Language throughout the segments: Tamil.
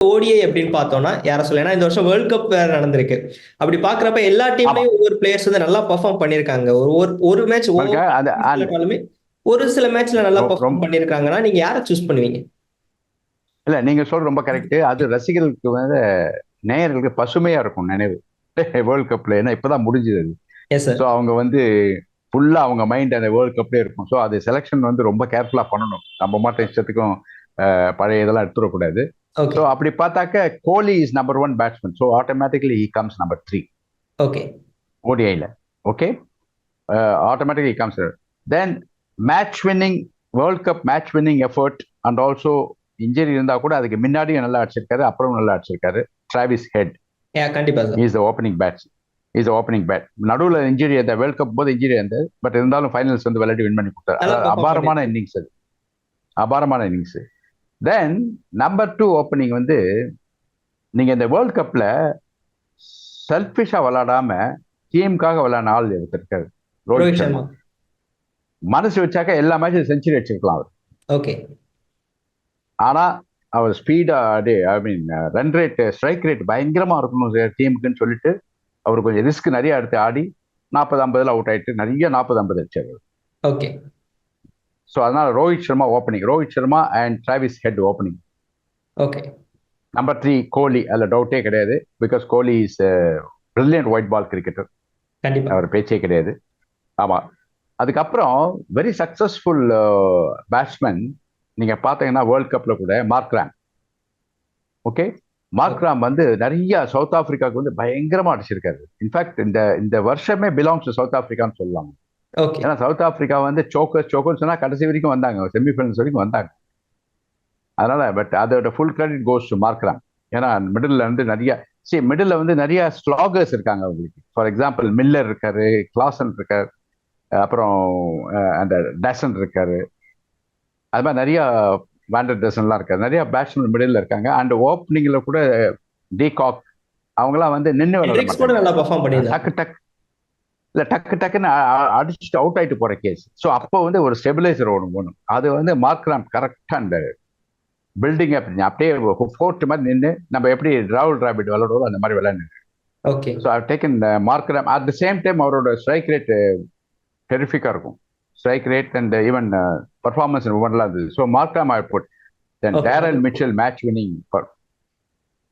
ஓடிஐ அப்படின்னு பார்த்தோம்னா யார சொல்ல ஏன்னா இந்த வருஷம் வேர்ல்ட் கப் வேற நடந்திருக்கு. அப்படி பாக்குறப்ப எல்லா டீம்லயும் ஒவ்வொரு பிளேயர்ஸ் வந்து நல்லா பெர்ஃபார்ம் பண்ணிருக்காங்க ஒரு ஒரு ஒரு மேட்ச் ஒரு சில மேட்ச்ல நல்லா பெர்ஃபார்ம் பண்ணிருக்காங்கன்னா நீங்க யாரை சூஸ் பண்ணுவீங்க? இல்ல நீங்க சொல்ற ரொம்ப கரெக்ட் அது ரசிகர்களுக்கு வந்து நேயர்களுக்கு பசுமையா இருக்கும் நினைவு. வேர்ல்ட் கப்ல ஏன்னா இப்பதான் முடிஞ்சது ஸோ அவங்க வந்து ஃபுல்லா அவங்க மைண்ட் அந்த வேர்ல்ட் கப்லேயே இருக்கும். ஸோ அது செலெக்ஷன் வந்து ரொம்ப கேர்ஃபுல்லா பண்ணணும். நம்ம மட்டும் இஷ்டத்துக்கும் பழைய இதெல்லாம் எடுத்துடக்கூடாது. ஸோ அப்படி பார்த்தாக்க Kohli is number one batsman so automatically he comes number three okay ஓடிஐல okay automatically comes then match winning world cup match winning effort and also injury இருந்தா கூட அதுக்கு முன்னாடியும் நல்லா அடிச்சிருக்காரு அப்புறம் நல்லா அடிச்சிருக்காரு. டிராவிஸ் ஹெட் யா கண்டிப்பா sir is the opening bats is opening bat நடுவில் இன்ஜுரி அந்த வேர்ல்ட் கப் போது இன்ஜுரி இருந்தது. பட் இருந்தாலும் ஃபைனல்ஸ் வந்து விளையாடி வின் பண்ணி கொடுத்தாரு. அபாரமான இன்னிங்ஸ் அது. அபாரமான innings then number two opening வந்து நீங்க இந்த வேர்ல்ட் கப்ல செல்ஃபிஷா விளையாடாம டீமுக்காக விளையாடின ஆள் இருக்காரு? ரோஹித் சர்மா. மனசு வச்சாக்க எல்லா மேட்சும் செஞ்சுரி அடிச்சிருக்கலாம் அவர். ஓகே ஆனா அவர் ஸ்பீடா அடி I mean run rate strike rate பயங்கரமா இருக்கணும் டீமுக்குன்னு சொல்லிட்டு அவர் கொஞ்சம் ரிஸ்க் நிறைய எடுத்து ஆடி நாற்பது ஐம்பதுல அவுட் ஆயிட்டு நிறைய நாற்பது ஐம்பது அடிச்சாரு ஓகே ஸோ அதனால Rohit Sharma opening Rohit Sharma and Travis Head opening okay number three Kohli. அதில் டவுட்டே கிடையாது. Because Kohli is brilliant white ball cricketer அவர் பேச்சே கிடையாது. ஆமா. அதுக்கப்புறம் வெரி சக்சஸ்ஃபுல் பேட்ஸ்மேன் நீங்க பார்த்தீங்கன்னா வேர்ல்ட் கப்ல கூட Markram okay Markram வந்து நிறைய சவுத் ஆப்பிரிக்காவுக்கு வந்து பயங்கரமா அடிச்சிருக்காரு. இன்ஃபேக்ட் இந்த இந்த வருஷமே பிலாங்ஸ் டு சவுத் ஆப்பிரிக்கான்னு சொல்லலாம். ஓகே ஏன்னா சவுத் ஆப்பிரிக்கா வந்து சோக்கர் சோக்கர்னு சொன்னா கடைசி வரைக்கும் வந்தாங்க. செமிஃபைனல்ஸ் வரைக்கும் வந்தாங்க. அதனால பட் அதோட full credit goes to Markram ஏன்னா மிடில் வந்து நிறைய சரி மிடில் வந்து நிறைய ஸ்லாகர்ஸ் இருக்காங்க அவங்களுக்கு. ஃபார் எக்ஸாம்பிள் மில்லர் இருக்காரு கிளாசன் இருக்காரு அப்புறம் அந்த டேசன் இருக்காரு. அது மாதிரி நிறைய வேண்டர் டேசன்லாம் இருக்காரு. நிறைய பேட்ஸ்மேன் மிடில் இருக்காங்க. அண்ட் ஓப்பனிங்ல கூட டீகாக் அவங்கலாம் வந்து நின்று ஹென்ட்ரிக்ஸ் கூட நல்லா பெர்ஃபார்ம் பண்ணியிருந்தாங்க. டக்கு டக் இல்ல டக்கு டக்குன்னு அடிச்சுட்டு அவுட் ஆயிட்டு போற கேஸ் ஸோ அப்போ வந்து ஒரு ஸ்டெபிலைசர் ஒன்று வேணும். அது வந்து மார்க் ராம் கரெக்டா அந்த பில்டிங் அப்படியே ஃபோர்ட் மாதிரி நின்று நம்ம எப்படி ராகுல் டிராபிட் விளையாடுவோம் அந்த மாதிரி விளையாண்டு okay so I taken Markram at the same time அவரோட ஸ்ட்ரைக் ரேட் டெரிஃபிக்காக இருக்கும். Strike rate and even performance ஒவ்வொன்றில் இருந்தது. So Markram I put then. Daryl Mitchell match winning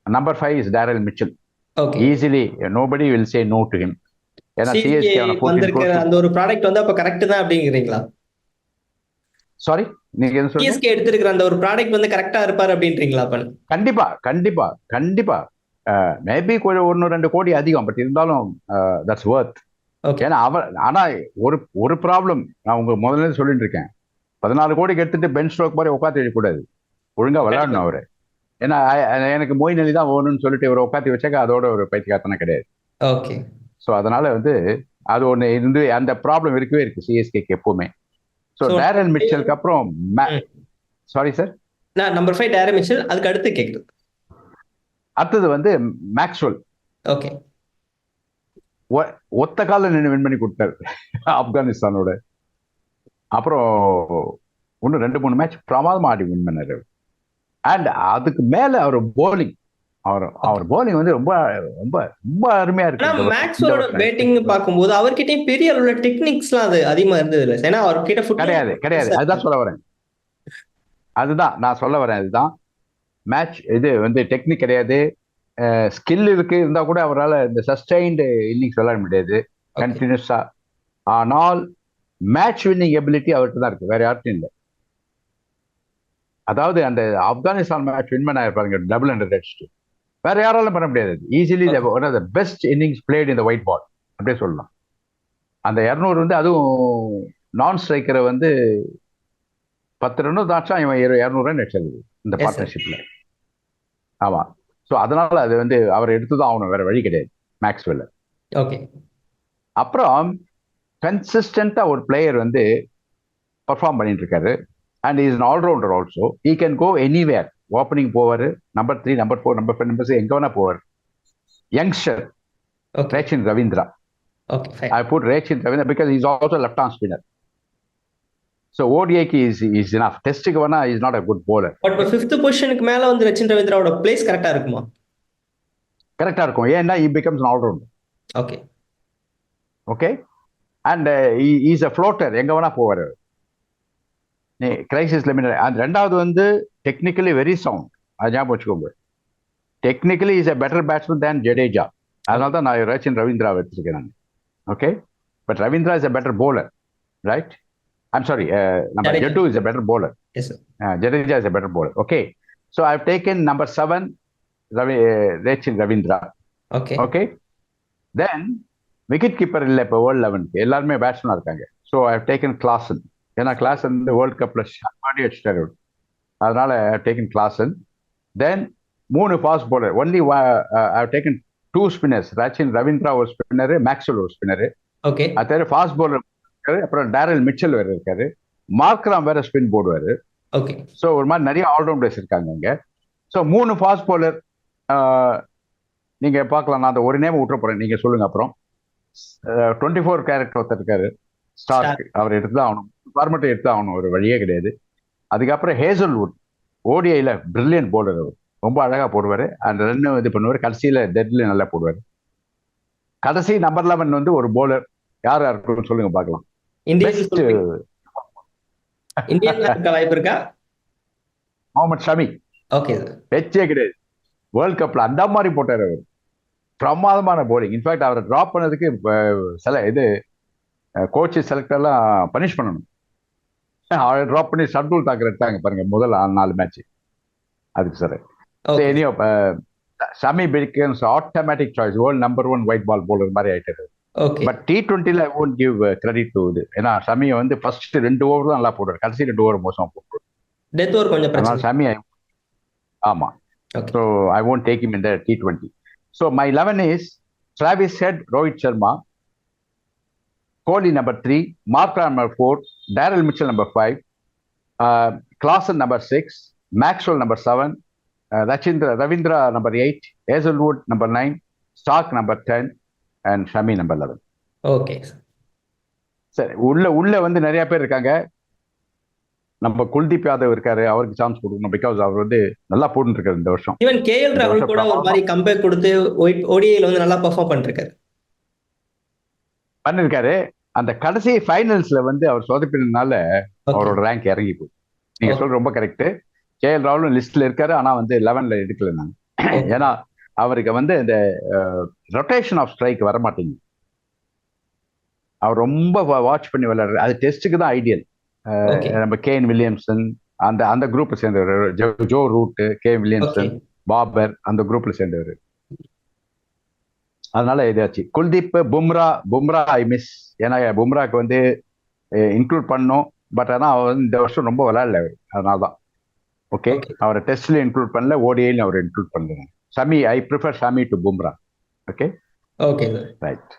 number five is Daryl Mitchell easily nobody will say no to him ஏன்னா சிஎஸ்கே அந்த ஒரு ப்ராடக்ட் வந்து அப்ப கரெக்ட் தான் அப்படிங்கிறீங்களா? சாரி நீங்க என்ன எடுத்திருக்கிற அந்த ஒரு ப்ராடக்ட் வந்து கரெக்டா இருப்பாரு அப்படின்றீங்களா அப்ப? கண்டிப்பா கண்டிப்பா கண்டிப்பா. மேபி கொஞ்சம் ஒன்று ரெண்டு கோடி அதிகம் பட் இருந்தாலும் தட்ஸ் ஒர்த். ஏன்னா அவர் ஆனா ஒரு ஒரு ப்ராப்ளம் நான் உங்க முதல்ல சொல்லிட்டு இருக்கேன். பதினாலு கோடிக்கு எடுத்துட்டு பெஞ்ச் ஸ்ட்ரோக் மாதிரி உட்காந்து வைக்கக்கூடாது ஒழுங்கா விளையாடணும் அவரு. ஏன்னா எனக்கு மொயின் அலி தான் வேணும்னு சொல்லிட்டு இவரை உட்காந்து வச்சாக்க அதோட ஒரு பைத்தியக்காரத்தனை கிடையாது. ஓகே ஸோ அதனால வந்து அது ஒன்று இருந்து அந்த ப்ராப்ளம் இருக்கவே இருக்கு சிஎஸ்கேக்கு எப்பவுமே. ஸோ டேரல் மிச்சலுக்கு அப்புறம். சாரி சார் நான் நம்பர் ஃபைவ் டேரே மிச்சல் அதுக்கு அடுத்து கேக்குது. அடுத்தது வந்து மேக்ஸ்வெல் ஓகே ஒத்த கால நின்று வின் பண்ணி கொடுத்தாரு. ஆப்கானிஸ்தானோட. அப்புறம் இன்னும் ரெண்டு மூணு மேட்ச் பிரமாதமா ஆடி வின் பண்ணாரு அண்ட் அதுக்கு மேல அவர் போலிங் அவர் அவர் போலிங் வந்து ரொம்ப ரொம்ப ரொம்ப அருமையா இருக்கு. மேக்ஸோட. பேட்டிங் பார்க்கும்போது அவர்கிட்டயும் பெரிய அளவுல டெக்னிக்ஸ்லாம் அது அதிகமா இருந்தது இல்ல? ஏன்னா அவர்கிட்ட ஃபுட் கிடையாது கிடையாது. அதுதான் சொல்ல வரேன். அதுதான் நான் சொல்ல வரேன் அதுதான். மேட்ச் இது வந்து டெக்னிக் கிடையாது. ஸ்கில் இருக்கு இருந்தா கூட அவரால் இந்த சஸ்டைன்டு இன்னிங்ஸ் விளையாட முடியாது. கண்டினியூஸா ஆனால் மேட்ச் வின்னிங் எபிலிட்டி அவர்கிட்ட தான் இருக்கு. வேற யார்ட்டும் இல்லை. அதாவது அந்த ஆப்கானிஸ்தான் மேட்ச் வின் பண்ண பாருங்க டபுள் ஹண்ட்ரட் அடிச்சுட்டு. வேற யாராலும் பண்ண முடியாது. Easily one of the best innings played இந்த ஒயிட் பால் அப்படியே சொல்லலாம். அந்த இரநூறு வந்து அதுவும் நான் ஸ்ட்ரைக்கரை வந்து பத்து ரன்னு தாச்சா இவன் இரு- இரநூறு ரன் அடிச்சது இந்த. பார்ட்னர்ஷிப்ல ஆமா. ஸோ அதனால அது வந்து அவர் எடுத்துதான் ஆகணும். வேற வழி கிடையாது. மேக்ஸ்வெல்ல ஓகே அப்புறம் கன்சிஸ்டண்டா ஒரு பிளேயர் வந்து பர்ஃபார்ம் பண்ணிட்டு இருக்காரு. And is all-rounder also he can go anywhere opening போவார். Number three number four number five number எங்க வேணா போவார். Youngster Rachin Ravindra I put Rachin Ravindra because he's also left arm spinner. So ஓடிஐக்கு is is enough டெஸ்ட்டுக்கு வேணா is not a good bowler. But fifth பொசிஷனுக்கு மேல வந்து ரச்சின் ரவீந்திராவோட பிளேஸ் கரெக்டா இருக்குமா? கரெக்டாக இருக்கும். ஏன்னா he becomes all-rounder okay okay and is a floater எங்கே வேணா போவார். நீ கிரைசிஸ் லிமிட் அந்த ரெண்டாவது வந்து டெக்னிக்கலி வெரி சவுண்ட் அது ஞாபகம் வச்சுக்கோங்க. Technically is a better batsman than Jadeja அதனால தான் நான் ரச்சின் ரவீந்திரா வச்சிருக்கேன் நான். Okay but Ravindra is a better bowler right I'm sorry நம்ம. Jaddu is a better bowler. Yes sir Uh, Jadeja is a better bowler. Okay. So I've taken number seven, Ravi, uh, Rachin Ravindra. Okay Okay. Then wicketkeeper இல்லை இப்போ வேர்ல்ட் லெவனுக்கு எல்லாருமே பேட்ஸ்மேனாக இருக்காங்க. ஸோ ஐவ் டேக்கன் கிளாசன் ஏன்னா கிளாசன் வந்து வேர்ல்ட் கப்பில் ஷார்ட் அடிச்சிட்டாரு அதனால ஐவ் டேக்கன் கிளாசன் தென் மூணு fast bowler only I've taken two spinners Rachin Ravindra ஒரு ஸ்பின்னரு மேக்ஸ்வெல் ஒரு ஸ்பின்னரு ஓகே அது தவிர ஃபாஸ்ட் bowler இருக்காரு. அப்புறம் டேரல் மிச்சல் வேற இருக்காரு. மார்க்ராம் வேற ஸ்பின் போடுவாரு. ஓகே ஸோ ஒரு மாதிரி நிறைய ஆல்ரவுண்டர்ஸ் இருக்காங்க இங்க. ஸோ மூணு ஃபாஸ்ட் bowler நீங்க பார்க்கலாம். நான் அந்த ஒரு நேம் விட்டுற போறேன். நீங்க சொல்லுங்க அப்புறம். டுவெண்ட்டி ஃபோர் கேரக்டர் ஒருத்தர் இருக்காரு. ஸ்டார்க் அவர் எடுத்து தான் ஆகணும். ஃபார்மெட்டை எடுத்து ஆகணும். ஒரு வழியே கிடையாது. அதுக்கப்புறம் ஹேசல்வுட் ஓடிஐல பிரில்லியன்ட் bowler அவர். ரொம்ப அழகா போடுவாரு. அந்த ரன்னு இது பண்ணுவார். கடைசியில டெட்ல நல்லா போடுவார். கடைசி நம்பர் லெவன் வந்து ஒரு bowler. யாரா இருக்குன்னு சொல்லுங்க பார்க்கலாம். இந்தியன் வாய்ப்பு இருக்கா? முகமது ஷமி. ஓகே. பேச்சே கிடையாது. வேர்ல்ட் கப்ல அந்த மாதிரி போட்டார் அவர். பிரமாதமான போலிங் இன்ஃபேக்ட் அவரை டிராப் பண்ணதுக்கு சில இது கோச் செலக்டர்லாம் பனிஷ் பண்ணணும். அவரை டிராப் பண்ணி ஷட்யூல் தாக்கர் எடுத்தாங்க பாருங்க முதல் நாலு மேட்ச் அதுக்கு sir. இனியோ Shami becomes automatic choice world number one white ball bowler மாதிரி ஆயிட்டாரு but T டுவெண்ட்டில I won't give credit to இது. ஏன்னா ஷமி வந்து ஃபர்ஸ்ட் ரெண்டு ஓவர் தான் நல்லா போடுவார். கடைசி ரெண்டு ஓவர் மோசமா போடுவார். டெத் ஓவர் கொஞ்சம் ஷமி ஆமா. Okay. So I won't take him in the T20. So my 11 is Travis Head, Rohit Sharma, Kohli number three, Markram number number five, uh, Clausen number six, Maxwell number seven, uh, Rachindra, Ravindra number eight, Hazelwood number nine, Stark number 10, and Shami number 11. Okay சரி உள்ள உள்ள வந்து நிறைய பேர் இருக்காங்க. நம்ம குல்தீப் யாதவ் இருக்காரு. அவருக்கு சான்ஸ் கொடுக்கணும். பிகாஸ் அவர் வந்து நல்லா போட்டுட்டு இருக்காரு இந்த வருஷம். ஈவன் இந்த ராகுல் கூட ஒரு மாதிரி கம்பேக் கொடுத்து ஓடிஐல வந்து நல்லா பெர்ஃபார்ம் பண்ணிருக்காரு. பண்ணிருக்காரு. அந்த கடைசி ஃபைனல்ஸ்ல வந்து அவர் சொதப்பினதுனால ஓகே அவரோட ரேங்க் இறங்கி போகுது நீங்க. சொல்ற ரொம்ப கரெக்ட் கே எல் ராகுலும் லிஸ்ட்ல இருக்காரு ஆனா வந்து லெவன்ல எடுக்கல நான். ஏன்னா அவருக்கு வந்து இந்த ரொட்டேஷன் ஆஃப் ஸ்ட்ரைக் வர மாட்டேங்குது அவர் ரொம்ப வாட்ச் பண்ணி விளையாடுறாரு. அது டெஸ்ட்டுக்கு தான் ஐடியல் நம்ம கேன் வில்லியம்சன் அந்த அந்த குரூப்பை சேர்ந்தவர். Joe- Joe Root K Williamson Babar அந்த குரூப்ல சேர்ந்தவர். அதனால இதாச்சு. குல்தீப் பும்ரா பும்ரா ஐ மிஸ் ஏன்னா பும்ராக்கு வந்து இன்க்ளூட் பண்ணோம். பட் ஆனால் அவர் இந்த வருஷம் ரொம்ப விளையாடல அவர். அதனால தான். ஓகே அவரை டெஸ்ட்ல இன்க்ளூட் பண்ணல ஓடிஐலையும் அவர் இன்க்ளூட் பண்ணல. Shami I prefer Shami to Bumrah. Okay okay sir right